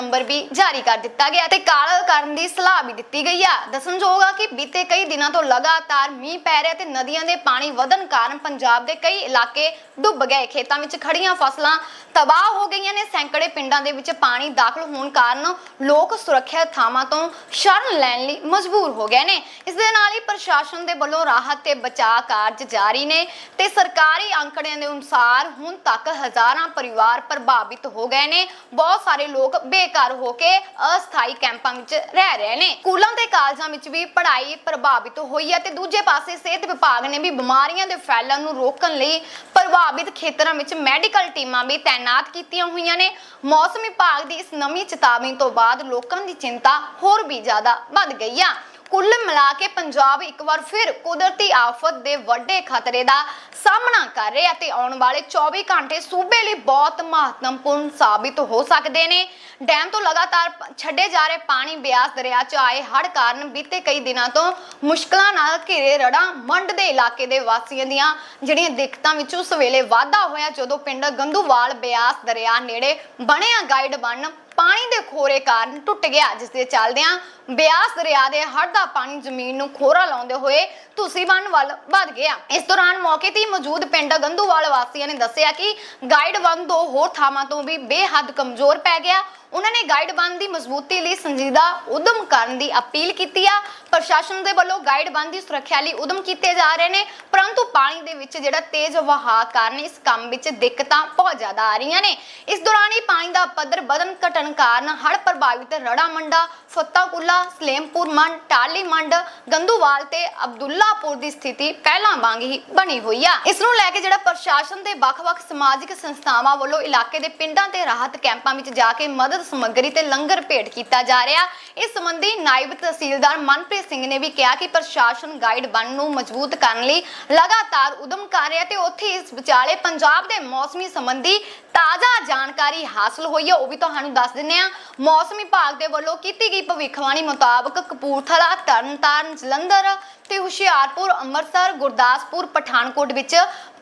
Number ਵੀ ਜਾਰੀ ਕਰ ਦਿੱਤਾ ਗਿਆ ਤੇ ਕਾਲ ਕਰਨ ਦੀ ਸਲਾਹ ਵੀ ਦਿੱਤੀ ਗਈ ਆ। ਦੱਸਣਯੋਗ ਆ ਕਿ ਬੀਤੇ ਕਈ ਦਿਨਾਂ ਤੋਂ ਲਗਾਤਾਰ ਮੀਂਹ ਪੈ ਰਿਹਾ ਤੇ ਨਦੀਆਂ ਦੇ ਪਾਣੀ ਵਧਣ ਕਾਰਨ ਪੰਜਾਬ ਦੇ ਕਈ ਇਲਾਕੇ ਡੁੱਬ ਗਏ। ਖੇਤਾਂ ਵਿੱਚ ਖੜੀਆਂ ਫਸਲਾਂ ਤਬਾਹ ਹੋ ਗਈਆਂ ਨੇ। ਸੈਂਕੜੇ ਪਿੰਡਾਂ ਦੇ ਵਿੱਚ ਪਾਣੀ ਦਾਖਲ ਹੋਣ ਕਾਰਨ ਲੋਕ ਸੁਰੱਖਿਆ ਥਾਵਾਂ ਤੋਂ ਸ਼ਰਨ ਲੈਣ ਲਈ ਮਜਬੂਰ ਹੋ ਗਏ ਨੇ। ਇਸ ਦੇ ਨਾਲ ਹੀ ਪ੍ਰਸ਼ਾਸਨ ਦੇ ਵੱਲੋਂ ਰਾਹਤ ਤੇ ਬਚਾਅ ਕਾਰਜ ਜਾਰੀ ਨੇ ਤੇ ਸਰਕਾਰੀ ਅੰਕੜਿਆਂ ਦੇ ਅਨੁਸਾਰ ਹੁਣ ਤੱਕ ਹਜ਼ਾਰਾਂ ਪਰਿਵਾਰ ਪ੍ਰਭਾਵਿਤ ਹੋ ਗਏ ਨੇ। ਬਹੁਤ ਸਾਰੇ ਲੋਕ ਬੇ ਬੇਘਰ ਹੋ ਕੇ ਅਸਥਾਈ ਕੈਂਪਾਂ ਵਿੱਚ ਰਹਿ ਰਹੇ ਨੇ। ਸਕੂਲਾਂ ਤੇ ਕਾਲਜਾਂ ਵਿੱਚ ਵੀ ਪੜ੍ਹਾਈ ਪ੍ਰਭਾਵਿਤ ਹੋਈ ਹੈ ਤੇ ਦੂਜੇ ਪਾਸੇ ਸਿਹਤ ਵਿਭਾਗ ਨੇ ਵੀ ਬਿਮਾਰੀਆਂ ਦੇ ਫੈਲਣ ਨੂੰ ਰੋਕਣ ਲਈ ਪ੍ਰਭਾਵਿਤ ਖੇਤਰਾਂ ਵਿੱਚ ਮੈਡੀਕਲ ਟੀਮਾਂ ਵੀ ਤਾਇਨਾਤ ਕੀਤੀਆਂ ਹੋਈਆਂ ਨੇ। ਮੌਸਮ ਵਿਭਾਗ ਦੀ ਇਸ ਨਵੀਂ ਚੇਤਾਵਨੀ ਤੋਂ ਬਾਅਦ ਲੋਕਾਂ ਦੀ ਚਿੰਤਾ ਹੋਰ ਵੀ ਜ਼ਿਆਦਾ ਵੱਧ ਗਈ ਆ। ਕੁੱਲ ਮਿਲਾ ਕੇ ਪੰਜਾਬ ਇੱਕ ਵਾਰ ਫਿਰ ਕੁਦਰਤੀ ਆਫਤ ਦੇ ਵੱਡੇ ਖਤਰੇ ਦਾ ਸਾਹਮਣਾ ਕਰ ਰਿਹਾ ਤੇ ਆਉਣ ਵਾਲੇ 24 ਘੰਟੇ ਸੂਬੇ ਲਈ ਬਹੁਤ ਮਹੱਤਵਪੂਰਨ ਸਾਬਿਤ ਹੋ ਸਕਦੇ ਨੇ। ਡੈਮ ਤੋਂ ਲਗਾਤਾਰ ਛੱਡੇ ਜਾ ਰਹੇ ਪਾਣੀ ਬਿਆਸ ਦਰਿਆ 'ਚ ਆਏ ਹੜ ਕਾਰਨ ਬੀਤੇ ਕਈ ਦਿਨਾਂ ਤੋਂ ਮੁਸ਼ਕਲਾਂ ਨਾਲ ਘਿਰੇ ਰੜਾ ਮੰਡ ਦੇ ਇਲਾਕੇ ਦੇ ਵਾਸੀਆਂ ਦੀਆਂ ਜਿਹੜੀਆਂ ਦਿੱਕਤਾਂ ਵਿੱਚ ਉਸ ਵੇਲੇ ਵਾਧਾ ਹੋਇਆ ਜਦੋਂ ਪਿੰਡ ਗੰਦੂਵਾਲ ਬਿਆਸ ਦਰਿਆ ਨੇੜੇ ਬਣਿਆ ਗਾਈਡ ਬਣ ਪਾਣੀ ਦੇ ਖੋਰੇ ਕਾਰਨ ਟੁੱਟ ਗਿਆ ਜਿਸ ਦੇ ਚੱਲਦਿਆਂ ਬਿਆਸ ਦਰਿਆ ਦੇ ਹੜ੍ਹ ਦਾ ਪਾਣੀ ਜ਼ਮੀਨ ਨੂੰ ਖੋਰਾ ਲਾਉਂਦੇ ਹੋਏ ਤੁਸੀਂ ਬੰਨ ਵੱਲ ਵੱਧ ਗਿਆ। ਇਸ ਦੌਰਾਨ ਮੌਕੇ ਤੇ ਮੌਜੂਦ ਪਿੰਡ ਗੰਦੂਵਾਲ ਵਾਸੀਆਂ ਨੇ ਦੱਸਿਆ ਕਿ ਗਾਈਡ ਬੰਨ ਦੋ ਹੋਰ ਥਾਵਾਂ ਤੋਂ ਵੀ ਬੇਹੱਦ ਕਮਜ਼ੋਰ ਪੈ ਗਿਆ। ਉਹਨਾਂ ਨੇ ਗਾਈਡ ਬੰਦ ਦੀ ਮਜ਼ਬੂਤੀ ਲਈ ਸੰਜੀਦਾ ਉਦਮ ਕਰਨ ਦੀ ਅਪੀਲ ਕੀਤੀ ਆ। ਪ੍ਰਸ਼ਾਸਨ ਦੇ ਵੱਲੋਂ ਗਾਈਡ ਬੰਨ ਦੀ ਸੁਰੱਖਿਆ ਲਈ ਉਦਮ ਕੀਤੇ ਜਾ ਰਹੇ ਨੇ, ਪਰੰਤੂ ਪਾਣੀ ਦੇ ਵਿੱਚ ਜਿਹੜਾ ਤੇਜ਼ ਵਹਾਅ ਕਾਰਨ ਇਸ ਕੰਮ ਵਿੱਚ ਦਿੱਕਤਾਂ ਬਹੁਤ ਜ਼ਿਆਦਾ ਆ ਰਹੀਆਂ ਨੇ। ਇਸ ਦੌਰਾਨ ਹੀ ਪਾਣੀ ਦਾ ਪੱਧਰ ਵਧਣ ਘਟਣ ਕਾਰਨ ਹੜ੍ਹ ਪ੍ਰਭਾਵਿਤ ਰੜਾ ਮੰਡਾ ਫੱਤਾਕੁੱਲਾ, ਸਲੇਮਪੁਰ ਮੰਡ ਟਾਲੀ ਮੰਡ ਗੰਦੂਵਾਲ ਤੇ ਅਬਦੁੱਲਾਪੁਰ ਦੀ ਸਥਿਤੀ ਪਹਿਲਾਂ ਵਾਂਗ ਹੀ ਬਣੀ ਹੋਈ ਆ। ਇਸ ਨੂੰ ਲੈ ਕੇ ਜਿਹੜਾ ਪ੍ਰਸ਼ਾਸਨ ਦੇ ਵੱਖ-ਵੱਖ ਸਮਾਜਿਕ ਸੰਸਥਾਵਾਂ ਵੱਲੋਂ ਇਲਾਕੇ ਦੇ ਪਿੰਡਾਂ ਤੇ ਰਾਹਤ ਕੈਂਪਾਂ ਵਿੱਚ ਜਾ ਕੇ ਮਦਦ ਸਮੱਗਰੀ ਤੇ ਲੰਗਰ ਭੇਟ ਕੀਤਾ ਜਾ ਰਿਹਾ। ਇਸ ਸੰਬੰਧੀ ਨਾਇਬ ਤਹਿਸੀਲਦਾਰ ਮਨਪ੍ਰੀਤ ਸਿੰਘ ਨੇ ਵੀ ਕਿਹਾ ਕਿ ਪ੍ਰਸ਼ਾਸਨ ਗਾਈਡ ਬਣ ਨੂੰ ਮਜ਼ਬੂਤ ਕਰਨ ਲਈ ਲਗਾਤਾਰ ਉਦਮ ਕਰ ਰਿਹਾ ਤੇ ਉੱਥੇ ਇਸ ਵਿਚਾਲੇ ਪੰਜਾਬ ਦੇ ਮੌਸਮੀ ਸੰਬੰਧੀ ਤਾਜ਼ਾ ਜਾਣਕਾਰੀ ਹਾਸਲ ਹੋਈ ਹੈ। ਉਹ ਵੀ ਤੁਹਾਨੂੰ ਦੱਸ ਦਿੰਨੇ ਆ ਮੌਸਮ ਵਿਭਾਗ ਦੇ ਵੱਲੋਂ ਕੀਤੀ ਗਈ ਭਵਿੱਖਬਾਣੀ ਮੁਤਾਬਕ ਕਪੂਰਥਲਾ, ਤਰਨਤਾਰਨ, ਜਲੰਧਰ ਤੇ ਹੁਸ਼ਿਆਰਪੁਰ, ਅੰਮ੍ਰਿਤਸਰ, ਗੁਰਦਾਸਪੁਰ, ਪਠਾਨਕੋਟ ਵਿੱਚ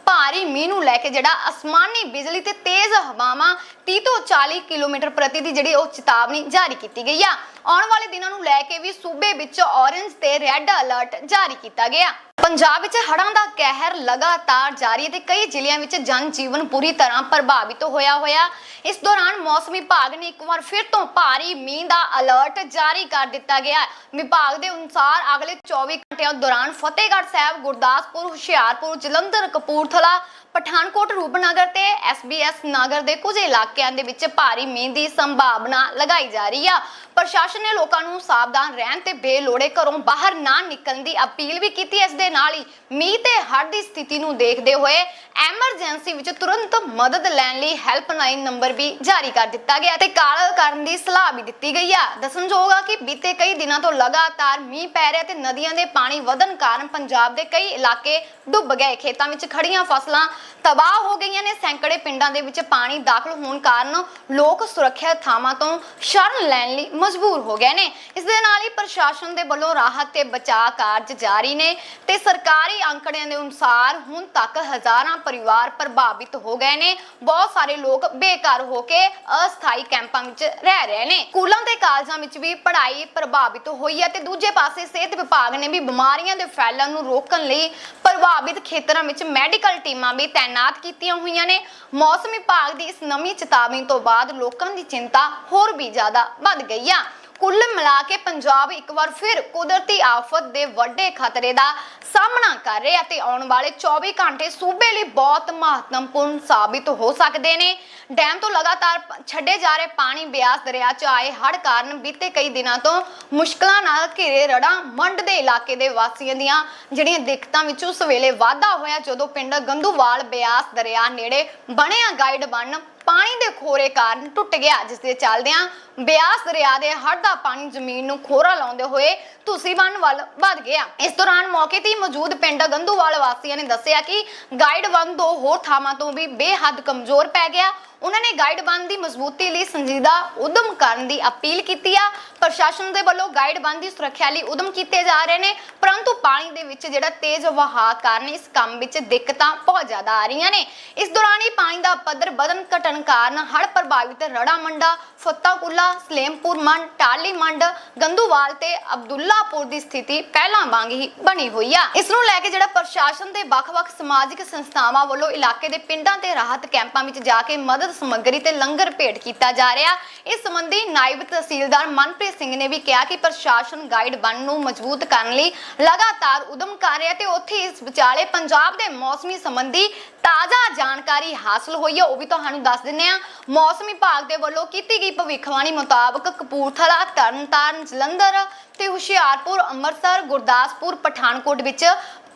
ਭਾਰੀ ਮੀਂਹ ਨੂੰ ਲੈ ਕੇ ਜਿਹੜਾ ਅਸਮਾਨੀ ਬਿਜਲੀ ਤੇ ਤੇਜ਼ ਹਵਾਵਾਂ 30 ਤੋਂ 40 ਕਿਲੋਮੀਟਰ ਪ੍ਰਤੀ ਦੀ ਜਿਹੜੀ ਉਹ ਚੇਤਾਵਨੀ ਜਾਰੀ ਕੀਤੀ ਗਈ ਆ। ਆਉਣ ਵਾਲੇ ਦਿਨਾਂ ਨੂੰ ਲੈ ਕੇ ਵੀ ਸੂਬੇ ਵਿੱਚ ਔਰੇਂਜ ਤੇ ਰੈੱਡ ਅਲਰਟ ਜਾਰੀ ਕੀਤਾ ਗਿਆ। ਪੰਜਾਬ ਵਿੱਚ ਹੜ੍ਹਾਂ ਦਾ ਕਹਿਰ ਲਗਾਤਾਰ ਜਾਰੀ ਹੈ ਤੇ ਕਈ ਜ਼ਿਲ੍ਹਿਆਂ ਵਿੱਚ ਜਨ ਜੀਵਨ ਪੂਰੀ ਤਰ੍ਹਾਂ ਪ੍ਰਭਾਵਿਤ ਹੋਇਆ ਹੋਇਆ। ਇਸ ਦੌਰਾਨ ਮੌਸਮ ਵਿਭਾਗ ਨੇ ਇੱਕ ਵਾਰ ਫਿਰ ਤੋਂ ਭਾਰੀ ਮੀਂਹ ਦਾ ਅਲਰਟ ਜਾਰੀ ਕਰ ਦਿੱਤਾ ਗਿਆ। ਵਿਭਾਗ ਦੇ ਅਨੁਸਾਰ ਅਗਲੇ 24 ਘੰਟਿਆਂ ਦੌਰਾਨ ਫਤਿਹਗੜ੍ਹ ਸਾਹਿਬ, ਗੁਰਦਾਸਪੁਰ, ਹੁਸ਼ਿਆਰਪੁਰ, ਜਲੰਧਰ, ਕਪੂਰਥਲਾ, ਪਠਾਨਕੋਟ, ਰੂਪਨਗਰ ਤੇ ਐਸਬੀਐਸ ਨਗਰ ਦੇ ਕੁਝ ਇਲਾਕੇ ਇਲਾਕਿਆਂ ਦੇ ਵਿੱਚ ਭਾਰੀ ਮੀਂਹ ਦੀ ਸੰਭਾਵਨਾ ਲਗਾਈ ਜਾ ਰਹੀ ਆ। ਪ੍ਰਸ਼ਾਸਨ ਨੇ ਲੋਕਾਂ ਨੂੰ ਸਾਵਧਾਨ ਰਹਿਣ ਤੇ ਬੇਲੋੜੇ ਘਰੋਂ ਬਾਹਰ ਨਾ ਨਿਕਲਣ ਦੀ ਅਪੀਲ ਵੀ ਕੀਤੀ। ਇਸ ਦੇ ਨਾਲ ਹੀ ਮੀਂਹ ਤੇ ਹੜ੍ਹ ਦੀ ਸਥਿਤੀ ਨੂੰ ਦੇਖਦੇ ਹੋਏ ਐਮਰਜੈਂਸੀ ਵਿੱਚ ਤੁਰੰਤ ਮਦਦ ਲੈਣ ਲਈ ਹੈਲਪਲਾਈਨ ਨੰਬਰ ਵੀ ਜਾਰੀ ਕਰ ਦਿੱਤਾ ਗਿਆ ਤੇ ਕਾਲ ਕਰਨ ਦੀ ਸਲਾਹ ਵੀ ਦਿੱਤੀ ਗਈ ਆ। ਦੱਸਣਯੋਗ ਆ ਕਿ ਬੀਤੇ ਕਈ ਦਿਨਾਂ ਤੋਂ ਲਗਾਤਾਰ ਮੀਂਹ ਪੈ ਰਿਹਾ ਤੇ ਨਦੀਆਂ ਦੇ ਪਾਣੀ ਵਧਣ ਕਾਰਨ ਪੰਜਾਬ ਦੇ ਕਈ ਇਲਾਕੇ ਡੁੱਬ ਗਏ। ਖੇਤਾਂ ਵਿੱਚ ਖੜੀਆਂ ਫਸਲਾਂ ਤਬਾਹ ਹੋ ਗਈਆਂ ਨੇ। ਸੈਂਕੜੇ ਪਿੰਡਾਂ ਦੇ ਵਿੱਚ ਪਾਣੀ ਦਾਖਲ ਹੋਣ ਕਾਰਨ ਲੋਕ ਸੁਰੱਖਿਅਤ ਥਾਵਾਂ ਤੋਂ ਸ਼ਰਨ ਲੈਣ ਲਈ ਮਜਬੂਰ ਹੋ ਗਏ ਨੇ। ਇਸ ਦੇ ਨਾਲ ਹੀ ਪ੍ਰਸ਼ਾਸਨ ਦੇ ਵੱਲੋਂ ਰਾਹਤ ਤੇ ਬਚਾਅ ਕਾਰਜ ਜਾਰੀ ਨੇ ਤੇ ਸਰਕਾਰੀ ਅੰਕੜਿਆਂ ਦੇ ਅਨੁਸਾਰ ਹੁਣ ਤੱਕ ਹਜ਼ਾਰਾਂ ਪਰਿਵਾਰ ਪ੍ਰਭਾਵਿਤ ਹੋ ਗਏ ਨੇ। ਬਹੁਤ ਸਾਰੇ ਲੋਕ ਬੇਘਰ ਹੋ ਕੇ ਅਸਥਾਈ ਕੈਂਪਾਂ ਵਿੱਚ ਰਹਿ ਰਹੇ ਨੇ। ਸਕੂਲਾਂ ਤੇ ਕਾਲਜਾਂ ਵਿੱਚ ਵੀ ਪੜ੍ਹਾਈ ਪ੍ਰਭਾਵਿਤ ਹੋਈ ਹੈ ਤੇ ਦੂਜੇ ਪਾਸੇ ਸਿਹਤ ਵਿਭਾਗ ਨੇ ਵੀ ਬਿਮਾਰੀਆਂ ਦੇ ਫੈਲਣ ਨੂੰ ਰੋਕਣ ਲਈ ਪ੍ਰਭਾਵਿਤ ਖੇਤਰਾਂ ਵਿੱਚ ਮੈਡੀਕਲ ਟੀਮਾਂ ਵੀ ਤਾਇਨਾਤ ਕੀਤੀਆਂ ਹੋਈਆਂ ਨੇ। ਮੌਸਮ ਵਿਭਾਗ ਦੀ ਇਸ ਨਵੀਂ ਚੇਤਾਵਨੀ ਤੋਂ ਬਾਅਦ ਲੋਕਾਂ ਦੀ ਚਿੰਤਾ ਹੋਰ ਵੀ ਜ਼ਿਆਦਾ ਵੱਧ ਗਈ ਆ। ਕੁੱਲ ਮਿਲਾ ਕੇ ਪੰਜਾਬ ਇੱਕ ਵਾਰ ਫਿਰ ਕੁਦਰਤੀ ਆਫਤ ਦੇ ਵੱਡੇ ਖਤਰੇ ਦਾ ਸਾਹਮਣਾ ਕਰ ਰਿਹਾ ਤੇ ਆਉਣ ਵਾਲੇ 24 ਘੰਟੇ ਸੂਬੇ ਲਈ ਬਹੁਤ ਮਹੱਤਵਪੂਰਨ ਸਾਬਿਤ ਹੋ ਸਕਦੇ ਨੇ। ਡੈਮ ਤੋਂ ਲਗਾਤਾਰ ਛੱਡੇ ਜਾ ਰਹੇ ਪਾਣੀ ਬਿਆਸ ਦਰਿਆ 'ਚ ਆਏ ਹੜ ਕਾਰਨ ਬੀਤੇ ਕਈ ਦਿਨਾਂ ਤੋਂ ਮੁਸ਼ਕਲਾਂ ਨਾਲ ਘਿਰੇ ਰੜਾ ਮੰਡ ਦੇ ਇਲਾਕੇ ਦੇ ਵਾਸੀਆਂ ਦੀਆਂ ਜਿਹੜੀਆਂ ਦਿੱਕਤਾਂ ਵਿੱਚ ਉਸ ਵੇਲੇ ਵਾਧਾ ਹੋਇਆ ਜਦੋਂ ਪਿੰਡ ਗੰਦੂਵਾਲ ਬਿਆਸ ਦਰਿਆ ਨੇੜੇ ਬਣਿਆ ਗਾਈਡ ਬਣ ਪਾਣੀ ਦੇ ਖੋਰੇ ਕਾਰਨ ਟੁੱਟ ਗਿਆ ਜਿਸ ਦੇ ਚੱਲਦਿਆਂ ਬਿਆਸ ਦਰਿਆ ਦੇ ਹੜ੍ਹ ਦਾ ਪਾਣੀ ਜ਼ਮੀਨ ਨੂੰ ਖੋਰਾ ਲਾਉਂਦੇ ਹੋਏ ਤੁਸੀਂ ਬੰਨ ਵੱਲ ਵੱਧ ਗਿਆ। ਇਸ ਦੌਰਾਨ ਮੌਕੇ ਤੇ ਹੀ ਮੌਜੂਦ ਪਿੰਡ ਗੰਦੂਵਾਲ ਵਾਸੀਆਂ ਨੇ ਦੱਸਿਆ ਕਿ ਗਾਈਡ ਬੰਨ ਦੋ ਹੋਰ ਥਾਵਾਂ ਤੋਂ ਵੀ ਬੇਹੱਦ ਕਮਜ਼ੋਰ ਪੈ ਗਿਆ। ਉਹਨਾਂ ਨੇ ਗਾਈਡ ਬੰਦ ਦੀ ਮਜ਼ਬੂਤੀ ਲਈ ਸੰਜੀਦਾ ਉਦਮ ਕਰਨ ਦੀ ਅਪੀਲ ਕੀਤੀ ਆ। ਪ੍ਰਸ਼ਾਸਨ ਦੇ ਵੱਲੋਂ ਗਾਈਡ ਬੰਦ ਦੀ ਸੁਰੱਖਿਆ ਲਈ ਉਦਮ ਕੀਤੇ ਜਾ ਰਹੇ ਨੇ, ਪਰੰਤੂ ਪਾਣੀ ਦੇ ਵਿੱਚ ਜਿਹੜਾ ਤੇਜ਼ ਵਹਾਅ ਕਾਰਨ ਇਸ ਕੰਮ ਵਿੱਚ ਦਿੱਕਤਾਂ ਬਹੁਤ ਜ਼ਿਆਦਾ ਆ ਰਹੀਆਂ ਨੇ। ਇਸ ਦੌਰਾਨ ਹੀ ਪਾਣੀ ਦਾ ਪੱਧਰ ਵਧਣ ਘਟਣ ਕਾਰਨ ਹੜ੍ਹ ਪ੍ਰਭਾਵਿਤ ਰੜਾ ਮੰਡਾ ਫੱਤਾਕੁੱਲਾ, ਸਲੇਮਪੁਰ ਮੰਡ ਟਾਲੀ ਮੰਡ ਗੰਦੂਵਾਲ ਤੇ ਅਬਦੁੱਲਾਪੁਰ ਦੀ ਸਥਿਤੀ ਪਹਿਲਾਂ ਵਾਂਗ ਹੀ ਬਣੀ ਹੋਈ ਆ। ਇਸ ਨੂੰ ਲੈ ਕੇ ਜਿਹੜਾ ਪ੍ਰਸ਼ਾਸਨ ਦੇ ਵੱਖ-ਵੱਖ ਸਮਾਜਿਕ ਸੰਸਥਾਵਾਂ ਵੱਲੋਂ ਇਲਾਕੇ ਦੇ ਪਿੰਡਾਂ ਤੇ ਰਾਹਤ ਕੈਂਪਾਂ ਵਿੱਚ ਜਾ ਕੇ ਮਦਦ ਸਮੱਗਰੀ ਤੇ ਲੰਗਰ ਭੇਟ ਕੀਤਾ ਜਾ ਰਿਹਾ। ਇਸ ਸੰਬੰਧੀ ਨਾਇਬ ਤਹਿਸੀਲਦਾਰ ਮਨਪ੍ਰੀਤ ਸਿੰਘ ਨੇ ਵੀ ਕਿਹਾ ਕਿ ਪ੍ਰਸ਼ਾਸਨ ਗਾਈਡ ਬਣ ਨੂੰ ਮਜ਼ਬੂਤ ਕਰਨ ਲਈ ਲਗਾਤਾਰ ਉਦਮ ਕਰ ਰਿਹਾ ਤੇ ਉੱਥੇ ਇਸ ਵਿਚਾਲੇ ਪੰਜਾਬ ਦੇ ਮੌਸਮੀ ਸੰਬੰਧੀ ਤਾਜ਼ਾ ਜਾਣਕਾਰੀ ਹਾਸਲ ਹੋਈ ਹੈ। ਉਹ ਵੀ ਤੁਹਾਨੂੰ ਦੱਸ ਦਿੰਨੇ ਆ ਮੌਸਮ ਵਿਭਾਗ ਦੇ ਵੱਲੋਂ ਕੀਤੀ ਗਈ ਭਵਿੱਖਬਾਣੀ ਮੁਤਾਬਕ ਕਪੂਰਥਲਾ, ਤਰਨਤਾਰਨ, ਜਲੰਧਰ ਤੇ ਹੁਸ਼ਿਆਰਪੁਰ, ਅੰਮ੍ਰਿਤਸਰ, ਗੁਰਦਾਸਪੁਰ, ਪਠਾਨਕੋਟ ਵਿੱਚ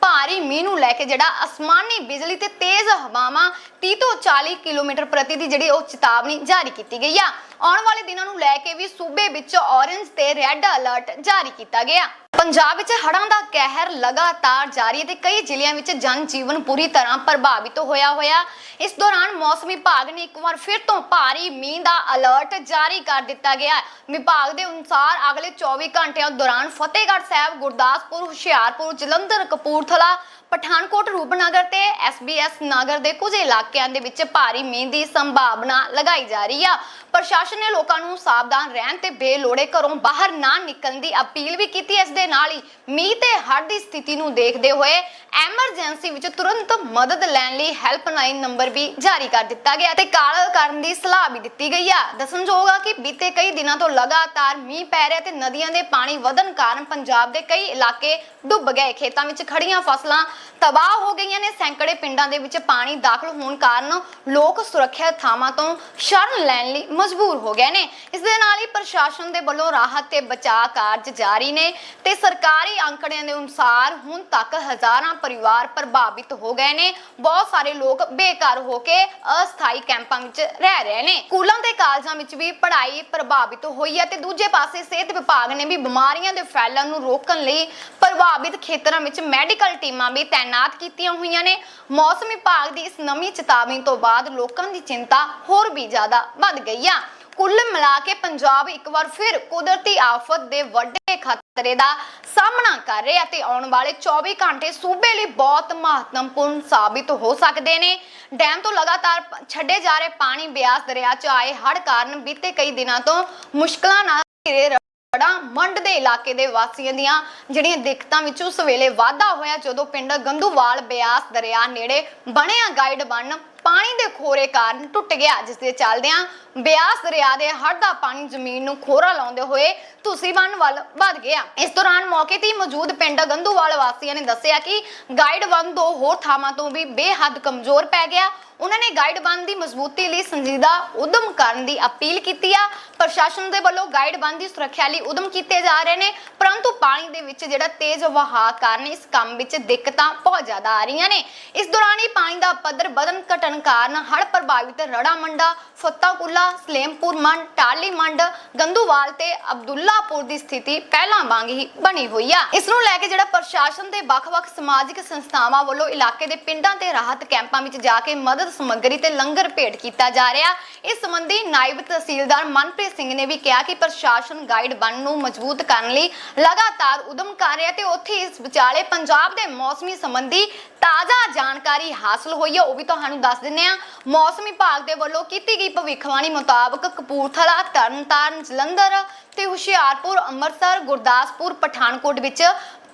ਭਾਰੀ ਮੀਂਹ ਨੂੰ ਲੈ ਕੇ ਜਿਹੜਾ ਅਸਮਾਨੀ ਬਿਜਲੀ ਤੇ ਤੇਜ਼ ਹਵਾਵਾਂ 30 ਤੋਂ 40 ਕਿਲੋਮੀਟਰ ਪ੍ਰਤੀ ਦੀ ਜਿਹੜੀ ਉਹ ਚੇਤਾਵਨੀ ਜਾਰੀ ਕੀਤੀ ਗਈ ਆ। ਆਉਣ ਵਾਲੇ ਦਿਨਾਂ ਨੂੰ ਲੈ ਕੇ ਵੀ ਸੂਬੇ ਵਿੱਚ ਔਰੇਂਜ ਤੇ ਰੈੱਡ ਅਲਰਟ ਜਾਰੀ ਕੀਤਾ ਗਿਆ। ਪੰਜਾਬ ਵਿੱਚ ਹੜ੍ਹਾਂ ਦਾ ਕਹਿਰ ਲਗਾਤਾਰ ਜਾਰੀ ਹੈ ਤੇ ਕਈ ਜ਼ਿਲ੍ਹਿਆਂ ਵਿੱਚ ਜਨ ਜੀਵਨ ਪੂਰੀ ਤਰ੍ਹਾਂ ਪ੍ਰਭਾਵਿਤ ਹੋਇਆ ਹੋਇਆ। ਇਸ ਦੌਰਾਨ ਮੌਸਮ ਵਿਭਾਗ ਨੇ ਇੱਕ ਵਾਰ ਫਿਰ ਤੋਂ ਭਾਰੀ ਮੀਂਹ ਦਾ ਅਲਰਟ ਜਾਰੀ ਕਰ ਦਿੱਤਾ ਗਿਆ ਹੈ। ਵਿਭਾਗ ਦੇ ਅਨੁਸਾਰ ਅਗਲੇ 24 ਘੰਟਿਆਂ ਦੌਰਾਨ ਫਤਿਹਗੜ੍ਹ ਸਾਹਿਬ, ਗੁਰਦਾਸਪੁਰ, ਹੁਸ਼ਿਆਰਪੁਰ, ਜਲੰਧਰ, ਕਪੂਰਥਲਾ ਪਠਾਨਕੋਟ, ਰੂਪਨਗਰ ਤੇ ਐਸਬੀਐਸ ਨਗਰ ਦੇ ਕੁਝ ਇਲਾਕਿਆਂ ਦੇ ਵਿੱਚ ਭਾਰੀ ਮੀਂਹ ਦੀ ਸੰਭਾਵਨਾ ਲਗਾਈ ਜਾ ਰਹੀ ਆ। ਪ੍ਰਸ਼ਾਸਨ ਨੇ ਲੋਕਾਂ ਨੂੰ ਸਾਵਧਾਨ ਰਹਿਣ ਤੇ ਬੇਲੋੜੇ ਘਰੋਂ ਬਾਹਰ ਨਾ ਨਿਕਲਣ ਦੀ ਅਪੀਲ ਵੀ ਕੀਤੀ। ਇਸ ਦੇ ਨਾਲ ਹੀ ਮੀਂਹ ਤੇ ਹੜ੍ਹ ਦੀ ਸਥਿਤੀ ਨੂੰ ਦੇਖਦੇ ਹੋਏ ਐਮਰਜੈਂਸੀ ਵਿੱਚ ਤੁਰੰਤ ਮਦਦ ਲੈਣ ਲਈ ਹੈਲਪਲਾਈਨ ਨੰਬਰ ਵੀ ਜਾਰੀ ਕਰ ਦਿੱਤਾ ਗਿਆ ਤੇ ਕਾਲ ਕਰਨ ਦੀ ਸਲਾਹ ਵੀ ਦਿੱਤੀ ਗਈ ਆ। ਦੱਸਣਯੋਗ ਆ ਕਿ ਬੀਤੇ ਕਈ ਦਿਨਾਂ ਤੋਂ ਲਗਾਤਾਰ ਮੀਂਹ ਪੈ ਰਿਹਾ ਤੇ ਨਦੀਆਂ ਦੇ ਪਾਣੀ ਵਧਣ ਕਾਰਨ ਪੰਜਾਬ ਦੇ ਕਈ ਇਲਾਕੇ ਡੁੱਬ ਗਏ। ਖੇਤਾਂ ਵਿੱਚ ਖੜੀਆਂ ਫਸਲਾਂ ਤਬਾਹ ਹੋ ਗਈਆਂ ਨੇ। ਸੈਂਕੜੇ ਪਿੰਡਾਂ ਦੇ ਵਿੱਚ ਪਾਣੀ ਦਾਖਲ ਹੋਣ ਕਾਰਨ ਲੋਕ ਸੁਰੱਖਿਅਤ ਥਾਵਾਂ ਤੋਂ ਸ਼ਰਨ ਲੈਣ ਲਈ ਮਜਬੂਰ ਹੋ ਗਏ ਨੇ। ਇਸ ਦੇ ਨਾਲ ਹੀ ਪ੍ਰਸ਼ਾਸਨ ਦੇ ਵੱਲੋਂ ਰਾਹਤ ਤੇ ਬਚਾਅ ਕਾਰਜ ਜਾਰੀ ਨੇ ਤੇ ਸਰਕਾਰੀ ਅੰਕੜਿਆਂ ਦੇ ਅਨੁਸਾਰ ਹੁਣ ਤੱਕ ਹਜ਼ਾਰਾਂ ਪਰਿਵਾਰ ਪ੍ਰਭਾਵਿਤ ਹੋ ਗਏ ਨੇ। ਬਹੁਤ ਸਾਰੇ ਲੋਕ ਬੇਕਾਰ ਹੋ ਕੇ ਅਸਥਾਈ ਕੈਂਪਾਂ ਵਿੱਚ ਰਹਿ ਰਹੇ ਨੇ। ਸਕੂਲਾਂ ਤੇ ਕਾਲਜਾਂ ਵਿੱਚ ਵੀ ਪੜ੍ਹਾਈ ਪ੍ਰਭਾਵਿਤ ਹੋਈ ਹੈ ਤੇ ਦੂਜੇ ਪਾਸੇ ਸਿਹਤ ਵਿਭਾਗ ਨੇ ਵੀ ਬਿਮਾਰੀਆਂ ਦੇ ਫੈਲਣ ਨੂੰ ਰੋਕਣ ਲਈ ਪ੍ਰਭਾਵਿਤ ਖੇਤਰਾਂ ਵਿੱਚ ਮੈਡੀਕਲ ਟੀਮਾਂ ਵੀ ਤਾਇਨਾਤ ਕੀਤੀਆਂ ਹੋਈਆਂ ਨੇ। ਮੌਸਮ ਵਿਭਾਗ ਦੀ ਇਸ ਨਵੀਂ ਚੇਤਾਵਨੀ ਤੋਂ ਬਾਅਦ ਲੋਕਾਂ ਦੀ ਚਿੰਤਾ ਹੋਰ ਵੀ ਜ਼ਿਆਦਾ ਵੱਧ ਗਈ ਆ। ਕੁੱਲ ਮਿਲਾ ਕੇ ਪੰਜਾਬ ਇੱਕ ਵਾਰ ਫਿਰ ਕੁਦਰਤੀ ਆਫਤ ਦੇ ਵੱਡੇ ਖਤਰੇ ਦਾ ਸਾਹਮਣਾ ਕਰ ਰਿਹਾ ਤੇ ਆਉਣ ਵਾਲੇ 24 ਘੰਟੇ ਸੂਬੇ ਲਈ ਬਹੁਤ ਮਹੱਤਵਪੂਰਨ ਸਾਬਿਤ ਹੋ ਸਕਦੇ ਨੇ। ਡੈਮ ਤੋਂ ਲਗਾਤਾਰ ਛੱਡੇ ਜਾ ਰਹੇ ਪਾਣੀ ਬਿਆਸ ਦਰਿਆ 'ਚ ਆਏ ਹੜ੍ਹ ਕਾਰਨ ਬੀਤੇ ਕਈ ਦਿਨਾਂ ਤੋਂ ਮੁਸ਼ਕਲਾਂ ਨਾਲ ਘਿਰੇ ਬੜਾ ਮੰਡ ਦੇ ਇਲਾਕੇ ਦੇ ਵਾਸੀਆਂ ਦੀਆਂ ਜਿਹੜੀਆਂ ਦਿੱਕਤਾਂ ਵਿੱਚ ਉਸ ਵੇਲੇ ਵਾਧਾ ਹੋਇਆ ਜਦੋਂ ਪਿੰਡ ਗੰਦੂਵਾਲ ਬਿਆਸ ਦਰਿਆ ਨੇੜੇ ਬਣਿਆ ਗਾਈਡ ਬਣ ਪਾਣੀ ਦੇ ਖੋਰੇ ਕਾਰਨ ਟੁੱਟ ਗਿਆ, ਜਿਸ ਦੇ ਚੱਲਦਿਆਂ ਬਿਆਸ ਦਰਿਆ ਦੇ ਹੜ੍ਹ ਦਾ ਪਾਣੀ ਜ਼ਮੀਨ ਨੂੰ ਖੋਰਾ ਲਾਉਂਦੇ ਹੋਏ ਤੁਸੀਂ ਵੱਲ ਵੱਧ ਗਿਆ ਇਸ ਦੌਰਾਨ ਮੌਕੇ ਤੇ ਹੀ ਮੌਜੂਦ ਪਿੰਡ ਗੰਦੂਵਾਲ ਵਾਸੀਆਂ ਨੇ ਦੱਸਿਆ ਕਿ ਗਾਈਡ ਵਨ ਦੋ ਹੋਰ ਥਾਵਾਂ ਤੋਂ ਵੀ ਬੇਹੱਦ ਕਮਜ਼ੋਰ ਪੈ ਗਿਆ। ਉਹਨਾਂ ਨੇ ਗਾਈਡ ਬੰਦ ਦੀ ਮਜ਼ਬੂਤੀ ਲਈ ਸੰਜੀਦਾ ਉਦਮ ਕਰਨ ਦੀ ਅਪੀਲ ਕੀਤੀ ਆ। ਪ੍ਰਸ਼ਾਸਨ ਦੇ ਵੱਲੋਂ ਗਾਈਡ ਬੰਦ ਦੀ ਸੁਰੱਖਿਆ ਲਈ ਉਦਮ ਕੀਤੇ ਜਾ ਰਹੇ ਨੇ, ਪਰੰਤੂ ਪਾਣੀ ਦੇ ਵਿੱਚ ਜਿਹੜਾ ਤੇਜ਼ ਵਹਾਅ ਕਾਰਨ ਇਸ ਕੰਮ ਵਿੱਚ ਦਿੱਕਤਾਂ ਬਹੁਤ ਜ਼ਿਆਦਾ ਆ ਰਹੀਆਂ ਨੇ। ਇਸ ਦੌਰਾਨ ਹੀ ਪਾਣੀ ਦਾ ਪੱਧਰ ਵਧਣ ਘਟਣ ਕਾਰਨ ਹੜ੍ਹ ਪ੍ਰਭਾਵਿਤ ਰੜਾ ਮੰਡਾ ਫੱਤਾਕੁੱਲਾ ਸਲੇਮਪੁਰ ਮੰਡ ਟਾਲੀ ਮੰਡ, ਗੰਦੂਵਾਲ ਤੇ ਅਬਦੁੱਲਾਪੁਰ ਦੀ ਸਥਿਤੀ ਪਹਿਲਾਂ ਵਾਂਗ ਹੀ ਬਣੀ ਹੋਈ ਆ। ਇਸ ਨੂੰ ਲੈ ਕੇ ਜਿਹੜਾ ਪ੍ਰਸ਼ਾਸਨ ਦੇ ਵੱਖ-ਵੱਖ ਸਮਾਜਿਕ ਸੰਸਥਾਵਾਂ ਵੱਲੋਂ ਇਲਾਕੇ ਦੇ ਪਿੰਡਾਂ ਤੇ ਰਾਹਤ ਕੈਂਪਾਂ ਵਿੱਚ ਜਾ ਕੇ ਮਦਦ ਸਮੱਗਰੀ ਤੇ ਲੰਗਰ ਭੇਟ ਕੀਤਾ ਜਾ ਰਿਹਾ। ਇਸ ਸੰਬੰਧੀ ਨਾਇਬ ਤਹਿਸੀਲਦਾਰ ਮਨਪ੍ਰੀਤ ਸਿੰਘ ਨੇ ਵੀ ਕਿਹਾ ਕਿ ਪ੍ਰਸ਼ਾਸਨ ਗਾਈਡ ਬਣ ਨੂੰ ਮਜ਼ਬੂਤ ਕਰਨ ਲਈ ਲਗਾਤਾਰ ਉਦਮ ਕਰ ਰਿਹਾ ਤੇ ਉੱਥੇ ਇਸ ਵਿਚਾਲੇ ਪੰਜਾਬ ਦੇ ਮੌਸਮੀ ਸੰਬੰਧੀ ਤਾਜ਼ਾ ਜਾਣਕਾਰੀ ਹਾਸਲ ਹੋਈ ਹੈ, ਉਹ ਵੀ ਤੁਹਾਨੂੰ ਦੱਸ ਦਿੰਨੇ ਆ ਮੌਸਮ ਵਿਭਾਗ ਦੇ ਵੱਲੋਂ ਕੀਤੀ ਗਈ ਭਵਿੱਖਬਾਣੀ ਮੁਤਾਬਕ ਕਪੂਰਥਲਾ, ਤਰਨਤਾਰਨ, ਜਲੰਧਰ ਤੇ ਹੁਸ਼ਿਆਰਪੁਰ, ਅੰਮ੍ਰਿਤਸਰ, ਗੁਰਦਾਸਪੁਰ, ਪਠਾਨਕੋਟ ਵਿੱਚ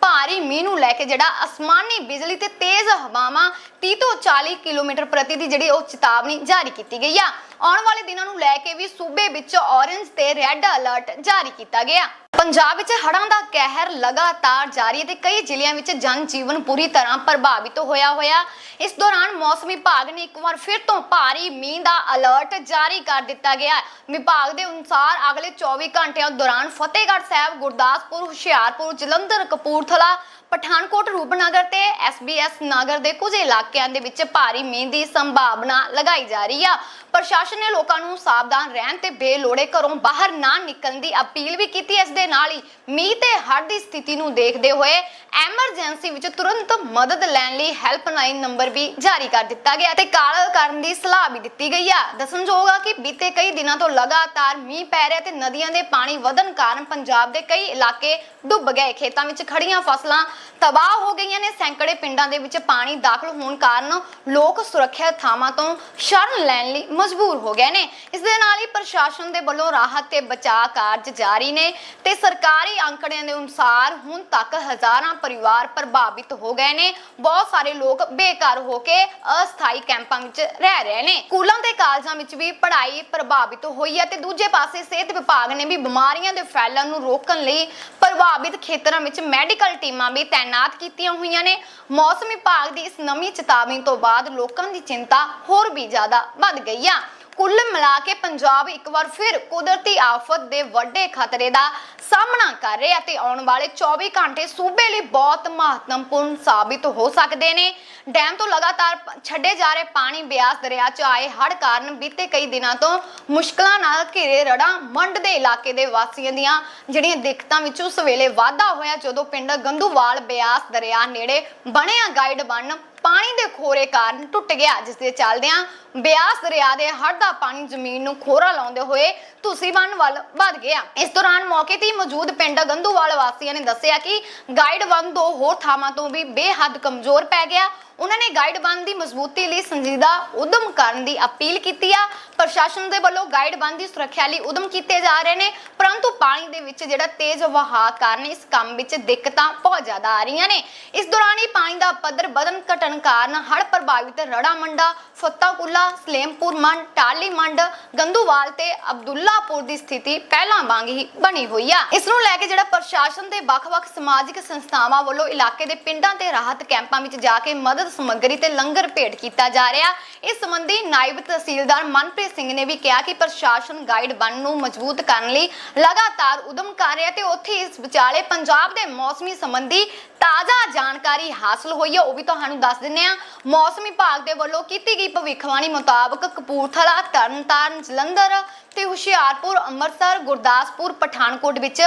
ਭਾਰੀ ਮੀਂਹ ਨੂੰ ਲੈ ਕੇ ਜਿਹੜਾ ਅਸਮਾਨੀ ਬਿਜਲੀ ਤੇ ਤੇਜ਼ ਹਵਾਵਾਂ 30 ਤੋਂ 40 ਕਿਲੋਮੀਟਰ ਪ੍ਰਤੀ ਦੀ ਜਿਹੜੀ ਉਹ ਚੇਤਾਵਨੀ ਜਾਰੀ ਕੀਤੀ ਗਈ ਆ। ਆਉਣ ਵਾਲੇ ਦਿਨਾਂ ਨੂੰ ਲੈ ਕੇ ਵੀ ਸੂਬੇ ਵਿੱਚ ਔਰੇਂਜ ਤੇ ਰੈੱਡ ਅਲਰਟ ਜਾਰੀ ਕੀਤਾ ਗਿਆ। ਪੰਜਾਬ ਵਿੱਚ ਹੜ੍ਹਾਂ ਦਾ ਕਹਿਰ ਲਗਾਤਾਰ ਜਾਰੀ ਹੈ ਤੇ ਕਈ ਜ਼ਿਲ੍ਹਿਆਂ ਵਿੱਚ ਜਨ ਜੀਵਨ ਪੂਰੀ ਤਰ੍ਹਾਂ ਪ੍ਰਭਾਵਿਤ ਹੋਇਆ ਹੋਇਆ। ਇਸ ਦੌਰਾਨ ਮੌਸਮ ਵਿਭਾਗ ਨੇ ਇੱਕ ਵਾਰ ਫਿਰ ਤੋਂ ਭਾਰੀ ਮੀਂਹ ਦਾ ਅਲਰਟ ਜਾਰੀ ਕਰ ਦਿੱਤਾ ਗਿਆ ਵਿਭਾਗ ਦੇ ਅਨੁਸਾਰ ਅਗਲੇ 24 ਘੰਟਿਆਂ ਦੌਰਾਨ ਫਤਿਹਗੜ੍ਹ ਸਾਹਿਬ, ਗੁਰਦਾਸਪੁਰ, ਹੁਸ਼ਿਆਰਪੁਰ, ਜਲੰਧਰ, ਕਪੂਰਥਲਾ ਪਠਾਨਕੋਟ, ਰੂਪਨਗਰ ਤੇ ਐਸਬੀਐਸ ਨਗਰ ਦੇ ਕੁਝ ਇਲਾਕਿਆਂ ਦੇ ਵਿੱਚ ਭਾਰੀ ਮੀਂਹ ਦੀ ਸੰਭਾਵਨਾ ਲਗਾਈ ਜਾ ਰਹੀ ਆ। ਪ੍ਰਸ਼ਾਸਨ ਨੇ ਲੋਕਾਂ ਨੂੰ ਸਾਵਧਾਨ ਰਹਿਣ ਤੇ ਬੇਲੋੜੇ ਘਰੋਂ ਬਾਹਰ ਨਾ ਨਿਕਲਣ ਦੀ ਅਪੀਲ ਵੀ ਕੀਤੀ। ਇਸ ਦੇ ਨਾਲ ਹੀ ਮੀਂਹ ਤੇ ਹੜ੍ਹ ਦੀ ਸਥਿਤੀ ਨੂੰ ਦੇਖਦੇ ਹੋਏ ਐਮਰਜੈਂਸੀ ਵਿੱਚ ਤੁਰੰਤ ਮਦਦ ਲੈਣ ਲਈ ਹੈਲਪਲਾਈਨ ਨੰਬਰ ਵੀ ਜਾਰੀ ਕਰ ਦਿੱਤਾ ਗਿਆ ਤੇ ਕਾਲ ਕਰਨ ਦੀ ਸਲਾਹ ਵੀ ਦਿੱਤੀ ਗਈ ਆ। ਦੱਸਣਯੋਗ ਆ ਕਿ ਬੀਤੇ ਕਈ ਦਿਨਾਂ ਤੋਂ ਲਗਾਤਾਰ ਮੀਂਹ ਪੈ ਰਿਹਾ ਤੇ ਨਦੀਆਂ ਦੇ ਪਾਣੀ ਵਧਣ ਕਾਰਨ ਪੰਜਾਬ ਦੇ ਕਈ ਇਲਾਕੇ ਡੁੱਬ ਗਏ। ਖੇਤਾਂ ਵਿੱਚ ਖੜੀਆਂ ਫਸਲਾਂ ਤਬਾਹ ਹੋ ਗਈਆਂ ਨੇ। ਸੈਂਕੜੇ ਪਿੰਡਾਂ ਦੇ ਵਿੱਚ ਪਾਣੀ ਦਾਖਲ ਹੋਣ ਕਾਰਨ ਲੋਕ ਸੁਰੱਖਿਅਤ ਥਾਵਾਂ ਤੋਂ ਸ਼ਰਨ ਲੈਣ ਲਈ ਮਜਬੂਰ ਹੋ ਗਏ ਨੇ। ਇਸ ਦੇ ਨਾਲ ਹੀ ਪ੍ਰਸ਼ਾਸਨ ਦੇ ਵੱਲੋਂ ਰਾਹਤ ਤੇ ਬਚਾਅ ਕਾਰਜ ਜਾਰੀ ਨੇ ਤੇ ਸਰਕਾਰੀ ਅੰਕੜਿਆਂ ਦੇ ਅਨੁਸਾਰ ਹੁਣ ਤੱਕ ਹਜ਼ਾਰਾਂ ਪਰਿਵਾਰ ਪ੍ਰਭਾਵਿਤ ਹੋ ਗਏ ਨੇ। ਬਹੁਤ ਸਾਰੇ ਲੋਕ ਬੇਕਾਰ ਹੋ ਕੇ ਅਸਥਾਈ ਕੈਂਪਾਂ ਵਿੱਚ ਰਹਿ ਰਹੇ ਨੇ। ਸਕੂਲਾਂ ਤੇ ਕਾਲਜਾਂ ਵਿੱਚ ਵੀ ਪੜ੍ਹਾਈ ਪ੍ਰਭਾਵਿਤ ਹੋਈ ਹੈ ਤੇ ਦੂਜੇ ਪਾਸੇ ਸਿਹਤ ਵਿਭਾਗ ਨੇ ਵੀ ਬਿਮਾਰੀਆਂ ਦੇ ਫੈਲਣ ਨੂੰ ਰੋਕਣ ਲਈ ਪ੍ਰਭਾਵ ਪ੍ਰਭਾਵਿਤ ਖੇਤਰਾਂ ਵਿੱਚ ਮੈਡੀਕਲ ਟੀਮਾਂ ਵੀ ਤਾਇਨਾਤ ਕੀਤੀਆਂ ਹੋਈਆਂ ਨੇ। ਮੌਸਮ ਵਿਭਾਗ ਦੀ ਇਸ ਨਵੀਂ ਚੇਤਾਵਨੀ ਤੋਂ ਬਾਅਦ ਲੋਕਾਂ ਦੀ ਚਿੰਤਾ ਹੋਰ ਵੀ ਜ਼ਿਆਦਾ ਵੱਧ ਗਈ ਆ। ਕੁੱਲ ਮਿਲਾ ਕੇ ਪੰਜਾਬ ਇੱਕ ਵਾਰ ਫਿਰ ਕੁਦਰਤੀ ਆਫਤ ਦੇ ਵੱਡੇ ਖਤਰੇ ਦਾ ਸਾਹਮਣਾ ਕਰ ਰਿਹਾ ਤੇ ਆਉਣ ਵਾਲੇ 24 ਘੰਟੇ ਸੂਬੇ ਲਈ ਬਹੁਤ ਮਹੱਤਵਪੂਰਨ ਸਾਬਿਤ ਹੋ ਸਕਦੇ ਨੇ। ਡੈਮ ਤੋਂ ਲਗਾਤਾਰ ਛੱਡੇ ਜਾ ਰਹੇ ਪਾਣੀ ਬਿਆਸ ਦਰਿਆ 'ਚ ਆਏ ਹੜ੍ਹ ਕਾਰਨ ਬੀਤੇ ਕਈ ਦਿਨਾਂ ਤੋਂ ਮੁਸ਼ਕਲਾਂ ਨਾਲ ਘਿਰੇ ਰੜਾ ਮੰਡ ਦੇ ਇਲਾਕੇ ਦੇ ਵਾਸੀਆਂ ਦੀਆਂ ਜਿਹੜੀਆਂ ਦਿੱਕਤਾਂ ਵਿੱਚ ਉਸ ਵੇਲੇ ਵਾਧਾ ਹੋਇਆ, ਜਦੋਂ ਪਿੰਡ ਗੰਦੂਵਾਲ ਬਿਆਸ ਦਰਿਆ ਨੇੜੇ ਬਣਿਆ ਗਾਈਡ ਬਣ ਪਾਣੀ ਦੇ ਖੋਰੇ ਕਾਰਨ ਟੁੱਟ ਗਿਆ ਜਿਸ ਦੇ ਚੱਲਦਿਆਂ ਬਿਆਸ ਦਰਿਆ ਦੇ ਹੜ੍ਹ ਦਾ ਪਾਣੀ ਜ਼ਮੀਨ ਨੂੰ ਖੋਰਾ ਲਾਉਂਦੇ ਹੋਏ ਤੁਸੀਂ ਬੰਨ ਵੱਲ ਵੱਧ ਗਿਆ। ਇਸ ਦੌਰਾਨ ਮੌਕੇ ਤੇ ਹੀ ਮੌਜੂਦ ਪਿੰਡ ਗੰਦੂਵਾਲ ਵਾਸੀਆਂ ਨੇ ਦੱਸਿਆ ਕਿ ਗਾਈਡ ਬੰਨ ਦੋ ਹੋਰ ਥਾਵਾਂ ਤੋਂ ਵੀ ਬੇਹੱਦ ਕਮਜ਼ੋਰ ਪੈ ਗਿਆ। ਉਹਨਾਂ ਨੇ ਗਾਈਡ ਬੰਦ ਦੀ ਮਜ਼ਬੂਤੀ ਲਈ ਸੰਜੀਦਾ ਉਦਮ ਕਰਨ ਦੀ ਅਪੀਲ ਕੀਤੀ ਆ। ਪ੍ਰਸ਼ਾਸਨ ਦੇ ਵੱਲੋਂ ਗਾਈਡ ਬੰਦ ਦੀ ਸੁਰੱਖਿਆ ਲਈ ਉਦਮ ਕੀਤੇ ਜਾ ਰਹੇ ਨੇ, ਪਰੰਤੂ ਪਾਣੀ ਦੇ ਵਿੱਚ ਜਿਹੜਾ ਤੇਜ਼ ਵਹਾਅ ਕਾਰਨ ਇਸ ਕੰਮ ਵਿੱਚ ਦਿੱਕਤਾਂ ਬਹੁਤ ਜ਼ਿਆਦਾ ਆ ਰਹੀਆਂ ਨੇ। ਇਸ ਦੌਰਾਨ ਹੀ ਪਾਣੀ ਦਾ ਪੱਧਰ ਵਧਣ ਘਟਣ ਕਾਰਨ ਹੜ੍ਹ ਪ੍ਰਭਾਵਿਤ ਰੜਾ ਮੰਡਾ ਫੱਤਾਕੁੱਲਾ, ਸਲੇਮਪੁਰ ਮੰਡ ਟਾਲੀ ਮੰਡ ਗੰਦੂਵਾਲ ਤੇ ਅਬਦੁੱਲਾਪੁਰ ਦੀ ਸਥਿਤੀ ਪਹਿਲਾਂ ਵਾਂਗ ਹੀ ਬਣੀ ਹੋਈ ਆ। ਇਸ ਨੂੰ ਲੈ ਕੇ ਜਿਹੜਾ ਪ੍ਰਸ਼ਾਸਨ ਦੇ ਵੱਖ-ਵੱਖ ਸਮਾਜਿਕ ਸੰਸਥਾਵਾਂ ਵੱਲੋਂ ਇਲਾਕੇ ਦੇ ਪਿੰਡਾਂ ਤੇ ਰਾਹਤ ਕੈਂਪਾਂ ਵਿੱਚ ਜਾ ਕੇ ਮਦਦ ਸਮੱਗਰੀ ਤੇ ਲੰਗਰ ਭੇਟ ਕੀਤਾ ਜਾ ਰਿਹਾ। ਇਸ ਸੰਬੰਧੀ ਨਾਇਬ ਤਹਿਸੀਲਦਾਰ ਮਨਪ੍ਰੀਤ ਸਿੰਘ ਨੇ ਵੀ ਕਿਹਾ ਕਿ ਪ੍ਰਸ਼ਾਸਨ ਗਾਈਡ ਬੰਨ ਨੂੰ ਮਜ਼ਬੂਤ ਕਰਨ ਲਈ ਲਗਾਤਾਰ ਉਦਮ ਕਰ ਰਿਹਾ ਤੇ ਉੱਥੇ ਇਸ ਵਿਚਾਲੇ ਪੰਜਾਬ ਦੇ ਮੌਸਮੀ ਸੰਬੰਧੀ ਤਾਜ਼ਾ ਜਾਣਕਾਰੀ ਹਾਸਲ ਹੋਈ ਹੈ। ਉਹ ਵੀ ਤੁਹਾਨੂੰ ਦੱਸ ਦਿੰਨੇ ਆ ਮੌਸਮ ਵਿਭਾਗ ਦੇ ਵੱਲੋਂ ਕੀਤੀ ਗਈ ਭਵਿੱਖਬਾਣੀ ਮੁਤਾਬਕ ਕਪੂਰਥਲਾ, ਤਰਨਤਾਰਨ, ਜਲੰਧਰ ਤੇ ਹੁਸ਼ਿਆਰਪੁਰ, ਅੰਮ੍ਰਿਤਸਰ, ਗੁਰਦਾਸਪੁਰ, ਪਠਾਨਕੋਟ ਵਿੱਚ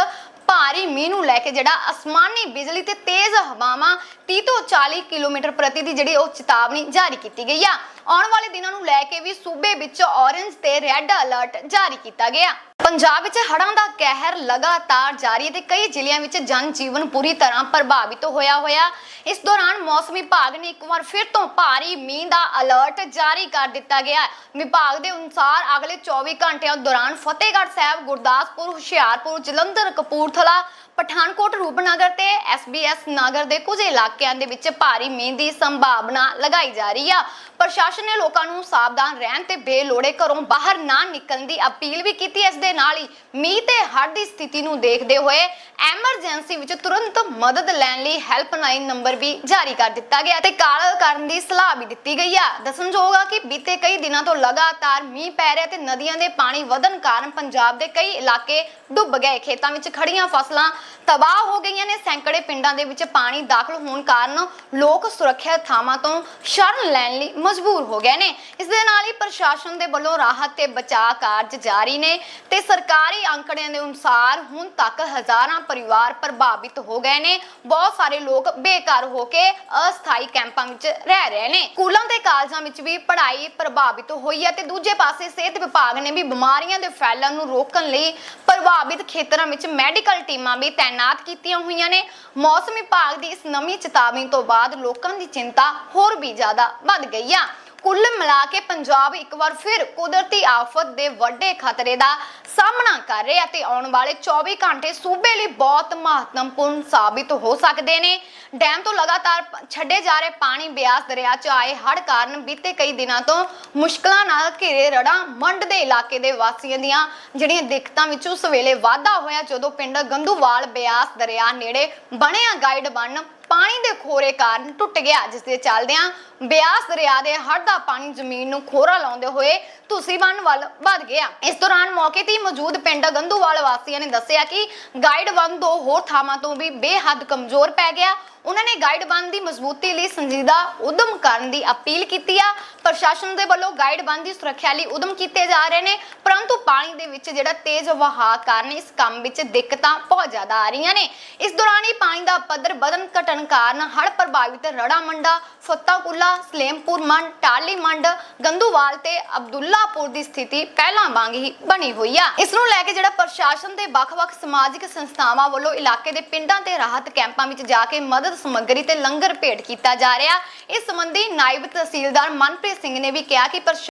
ਭਾਰੀ ਮੀਂਹ ਨੂੰ ਲੈ ਕੇ ਜਿਹੜਾ ਅਸਮਾਨੀ ਬਿਜਲੀ ਤੇ ਤੇਜ਼ ਹਵਾਵਾਂ 30 ਤੋਂ 40 ਕਿਲੋਮੀਟਰ ਪ੍ਰਤੀ ਦੀ ਜਿਹੜੀ ਉਹ ਚੇਤਾਵਨੀ ਜਾਰੀ ਕੀਤੀ ਗਈ ਆ। ਆਉਣ ਵਾਲੇ ਦਿਨਾਂ ਨੂੰ ਲੈ ਕੇ ਵੀ ਸੂਬੇ ਵਿੱਚ ਔਰੇਂਜ ਤੇ ਰੈੱਡ ਅਲਰਟ ਜਾਰੀ ਕੀਤਾ ਗਿਆ। ਪੰਜਾਬ ਵਿੱਚ ਹੜ੍ਹਾਂ ਦਾ ਕਹਿਰ ਲਗਾਤਾਰ ਜਾਰੀ ਹੈ ਤੇ ਕਈ ਜ਼ਿਲ੍ਹਿਆਂ ਵਿੱਚ ਜਨ ਜੀਵਨ ਪੂਰੀ ਤਰ੍ਹਾਂ ਪ੍ਰਭਾਵਿਤ ਹੋਇਆ ਹੋਇਆ ਇਸ ਦੌਰਾਨ ਮੌਸਮ ਵਿਭਾਗ ਨੇ ਇੱਕ ਵਾਰ ਫਿਰ ਤੋਂ ਭਾਰੀ ਮੀਂਹ ਦਾ ਅਲਰਟ ਜਾਰੀ ਕਰ ਦਿੱਤਾ ਗਿਆ ਹੈ। ਵਿਭਾਗ ਦੇ ਅਨੁਸਾਰ ਅਗਲੇ 24 ਘੰਟਿਆਂ ਦੌਰਾਨ ਫਤਿਹਗੜ੍ਹ ਸਾਹਿਬ, ਗੁਰਦਾਸਪੁਰ, ਹੁਸ਼ਿਆਰਪੁਰ, ਜਲੰਧਰ, ਕਪੂਰਥਲਾ ਪਠਾਨਕੋਟ, ਰੂਪਨਗਰ ਤੇ ਐਸਬੀਐਸ ਨਗਰ ਦੇ ਕੁਝ ਇਲਾਕਿਆਂ ਦੇ ਵਿੱਚ ਭਾਰੀ ਮੀਂਹ ਦੀ ਸੰਭਾਵਨਾ ਲਗਾਈ ਜਾ ਰਹੀ ਆ। ਪ੍ਰਸ਼ਾਸਨ ਨੇ ਲੋਕਾਂ ਨੂੰ ਸਾਵਧਾਨ ਰਹਿਣ ਤੇ ਬੇਲੋੜੇ ਘਰੋਂ ਬਾਹਰ ਨਾ ਨਿਕਲਣ ਦੀ ਅਪੀਲ ਵੀ ਕੀਤੀ। ਇਸ ਦੇ ਨਾਲ ਹੀ ਮੀਂਹ ਤੇ ਹੜ੍ਹ ਦੀ ਸਥਿਤੀ ਨੂੰ ਦੇਖਦੇ ਹੋਏ ਐਮਰਜੈਂਸੀ ਵਿੱਚ ਤੁਰੰਤ ਮਦਦ ਲੈਣ ਲਈ ਹੈਲਪਲਾਈਨ ਨੰਬਰ ਵੀ ਜਾਰੀ ਕਰ ਦਿੱਤਾ ਗਿਆ ਤੇ ਕਾਲ ਕਰਨ ਦੀ ਸਲਾਹ ਵੀ ਦਿੱਤੀ ਗਈ ਆ। ਦੱਸਣਯੋਗ ਆ ਕਿ ਬੀਤੇ ਕਈ ਦਿਨਾਂ ਤੋਂ ਲਗਾਤਾਰ ਮੀਂਹ ਪੈ ਰਿਹਾ ਤੇ ਨਦੀਆਂ ਦੇ ਪਾਣੀ ਵਧਣ ਕਾਰਨ ਪੰਜਾਬ ਦੇ ਕਈ ਇਲਾਕੇ ਡੁੱਬ ਗਏ। ਖੇਤਾਂ ਵਿੱਚ ਖੜੀਆਂ ਫਸਲਾਂ ਤਬਾਹ ਹੋ ਗਈਆਂ ਨੇ। ਸੈਂਕੜੇ ਪਿੰਡਾਂ ਦੇ ਵਿੱਚ ਪਾਣੀ ਦਾਖਲ ਹੋਣ ਕਾਰਨ ਲੋਕ ਸੁਰੱਖਿਅਤ ਥਾਵਾਂ ਤੋਂ ਸ਼ਰਨ ਲੈਣ ਲਈ ਮਜਬੂਰ ਹੋ ਗਏ ਨੇ। ਇਸ ਦੇ ਨਾਲ ਹੀ ਪ੍ਰਸ਼ਾਸਨ ਦੇ ਵੱਲੋਂ ਰਾਹਤ ਤੇ ਬਚਾਅ ਕਾਰਜ ਜਾਰੀ ਨੇ ਤੇ ਸਰਕਾਰੀ ਅੰਕੜਿਆਂ ਦੇ ਅਨੁਸਾਰ ਹੁਣ ਤੱਕ ਹਜ਼ਾਰਾਂ ਪਰਿਵਾਰ ਪ੍ਰਭਾਵਿਤ ਹੋ ਗਏ ਨੇ। ਬਹੁਤ ਸਾਰੇ ਲੋਕ ਬੇਕਾਰ ਹੋ ਕੇ ਅਸਥਾਈ ਕੈਂਪਾਂ ਵਿੱਚ ਰਹਿ ਰਹੇ ਨੇ। ਸਕੂਲਾਂ ਤੇ ਕਾਲਜਾਂ ਵਿੱਚ ਵੀ ਪੜ੍ਹਾਈ ਪ੍ਰਭਾਵਿਤ ਹੋਈ ਹੈ ਤੇ ਦੂਜੇ ਪਾਸੇ ਸਿਹਤ ਵਿਭਾਗ ਨੇ ਵੀ ਬਿਮਾਰੀਆਂ ਦੇ ਫੈਲਣ ਨੂੰ ਰੋਕਣ ਲਈ ਪ੍ਰਭਾਵਿਤ ਖੇਤਰਾਂ ਵਿੱਚ ਮੈਡੀਕਲ ਟੀਮਾਂ ਵੀ ਤਾਇਨਾਤ ਕੀਤੀਆਂ ਹੋਈਆਂ ਨੇ। ਮੌਸਮ ਵਿਭਾਗ ਦੀ ਇਸ ਨਵੀਂ ਚੇਤਾਵਨੀ ਤੋਂ ਬਾਅਦ ਲੋਕਾਂ ਦੀ ਚਿੰਤਾ ਹੋਰ ਵੀ ਜ਼ਿਆਦਾ ਵੱਧ ਗਈ ਆ। ਕੁੱਲ ਮਿਲਾ ਕੇ ਪੰਜਾਬ ਇੱਕ ਵਾਰ ਫਿਰ ਕੁਦਰਤੀ ਆਫਤ ਦੇ ਵੱਡੇ ਖਤਰੇ ਦਾ ਸਾਹਮਣਾ ਕਰ ਰਿਹਾ ਤੇ ਆਉਣ ਵਾਲੇ 24 ਘੰਟੇ ਸੂਬੇ ਲਈ ਬਹੁਤ ਮਹੱਤਵਪੂਰਨ ਸਾਬਿਤ ਹੋ ਸਕਦੇ ਨੇ। ਡੈਮ ਤੋਂ ਲਗਾਤਾਰ ਛੱਡੇ ਜਾ ਰਹੇ ਪਾਣੀ ਬਿਆਸ ਦਰਿਆ 'ਚ ਆਏ ਹੜ ਕਾਰਨ ਬੀਤੇ ਕਈ ਦਿਨਾਂ ਤੋਂ ਮੁਸ਼ਕਲਾਂ ਨਾਲ ਘਿਰੇ ਰੜਾ ਮੰਡ ਦੇ ਇਲਾਕੇ ਦੇ ਵਾਸੀਆਂ ਦੀਆਂ ਜਿਹੜੀਆਂ ਦਿੱਕਤਾਂ ਵਿੱਚ ਉਸ ਵੇਲੇ ਵਾਧਾ ਹੋਇਆ ਜਦੋਂ ਪਿੰਡ ਗੰਦੂਵਾਲ ਬਿਆਸ ਦਰਿਆ ਨੇੜੇ ਬਣਿਆ ਗਾਈਡ ਬਣ ਪਾਣੀ ਦੇ ਖੋਰੇ ਕਾਰਨ ਟੁੱਟ ਗਿਆ ਜਿਸ ਦੇ ਚੱਲਦਿਆਂ ਬਿਆਸ ਦਰਿਆ ਦੇ ਹੜ੍ਹ ਦਾ ਪਾਣੀ ਜ਼ਮੀਨ ਨੂੰ ਖੋਰਾ ਲਾਉਂਦੇ ਹੋਏ ਤੁਸੀਂ ਬੰਨ ਵੱਲ ਵੱਧ ਗਿਆ। ਇਸ ਦੌਰਾਨ ਮੌਕੇ ਤੇ ਹੀ ਮੌਜੂਦ ਪਿੰਡ ਗੰਦੂਵਾਲ ਵਾਸੀਆਂ ਨੇ ਦੱਸਿਆ ਕਿ ਗਾਈਡ ਬੰਨ ਦੋ ਹੋਰ ਥਾਵਾਂ ਤੋਂ ਵੀ ਬੇਹੱਦ ਕਮਜ਼ੋਰ ਪੈ ਗਿਆ। ਉਹਨਾਂ ਨੇ ਗਾਈਡ ਬੰਦ ਦੀ ਮਜ਼ਬੂਤੀ ਲਈ ਸੰਜੀਦਾ ਉਦਮ ਕਰਨ ਦੀ ਅਪੀਲ ਕੀਤੀ ਆ। ਪ੍ਰਸ਼ਾਸਨ ਦੇ ਵੱਲੋਂ ਗਾਈਡ ਬੰਦ ਦੀ ਸੁਰੱਖਿਆ ਲਈ ਉਦਮ ਕੀਤੇ ਜਾ ਰਹੇ ਨੇ, ਪਰੰਤੂ ਪਾਣੀ ਦੇ ਵਿੱਚ ਜਿਹੜਾ ਤੇਜ਼ ਵਹਾਅ ਕਾਰਨ ਇਸ ਕੰਮ ਵਿੱਚ ਦਿੱਕਤਾਂ ਬਹੁਤ ਜ਼ਿਆਦਾ ਆ ਰਹੀਆਂ ਨੇ। ਇਸ ਦੌਰਾਨ ਹੀ ਪਾਣੀ ਦਾ ਪੱਧਰ ਵਧਣ ਘਟਣ ਕਾਰਨ ਹੜ੍ਹ ਪ੍ਰਭਾਵਿਤ ਰੜਾ ਮੰਡਾ ਫੱਤਾਕੁੱਲਾ, ਸਲੇਮਪੁਰ ਮੰਡ ਟਾਲੀ ਮੰਡ ਗੰਦੂਵਾਲ ਤੇ ਅਬਦੁੱਲਾਪੁਰ ਦੀ ਸਥਿਤੀ ਪਹਿਲਾਂ ਵਾਂਗ ਹੀ ਬਣੀ ਹੋਈ ਆ। ਇਸ ਨੂੰ ਲੈ ਕੇ ਜਿਹੜਾ ਪ੍ਰਸ਼ਾਸਨ ਦੇ ਵੱਖ-ਵੱਖ ਸਮਾਜਿਕ ਸੰਸਥਾਵਾਂ ਵੱਲੋਂ ਇਲਾਕੇ ਦੇ ਪਿੰਡਾਂ ਤੇ ਰਾਹਤ ਕੈਂਪਾਂ ਵਿੱਚ ਜਾ ਕੇ ਮਦਦ ਸਮੱਗਰੀ ਤੇ ਲੰਗਰ ਭੇਟ ਕੀਤਾ ਜਾ ਰਿਹਾ। ਇਸ ਸੰਬੰਧੀ ਨਾਇਬ ਤਹਿਸੀਲਦਾਰ ਮਨਪ੍ਰੀਤ ਸਿੰਘ ਨੇ ਵੀ ਕਿਹਾ ਕਿ